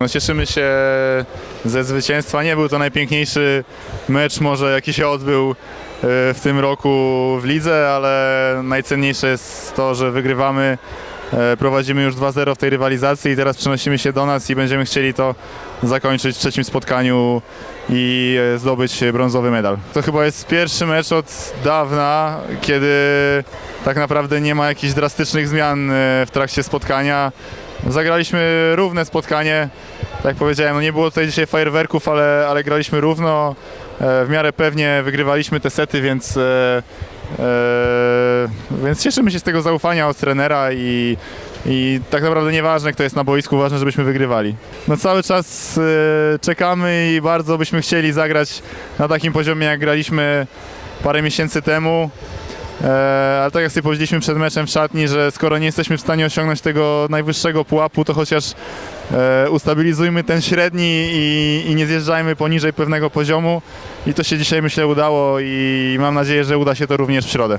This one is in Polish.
No, cieszymy się ze zwycięstwa. Nie był to najpiękniejszy mecz może jaki się odbył e, w tym roku w lidze, ale najcenniejsze jest to, że wygrywamy. E, Prowadzimy już 2-0 w tej rywalizacji i teraz przenosimy się do nas i będziemy chcieli to zakończyć w trzecim spotkaniu i e, zdobyć brązowy medal. To chyba jest pierwszy mecz od dawna, kiedy tak naprawdę nie ma jakichś drastycznych zmian w trakcie spotkania. Zagraliśmy równe spotkanie. Tak jak powiedziałem, no nie było tutaj dzisiaj fajerwerków, ale, ale graliśmy równo. E, W miarę pewnie wygrywaliśmy te sety, więc, e, e, więc cieszymy się z tego zaufania od trenera i, i tak naprawdę nieważne kto jest na boisku, ważne żebyśmy wygrywali. No cały czas e, czekamy i bardzo byśmy chcieli zagrać na takim poziomie jak graliśmy parę miesięcy temu. E, ale tak jak sobie powiedzieliśmy przed meczem w szatni, że skoro nie jesteśmy w stanie osiągnąć tego najwyższego pułapu, to chociaż e, ustabilizujmy ten średni i, i nie zjeżdżajmy poniżej pewnego poziomu. I to się dzisiaj myślę udało i mam nadzieję, że uda się to również w środę.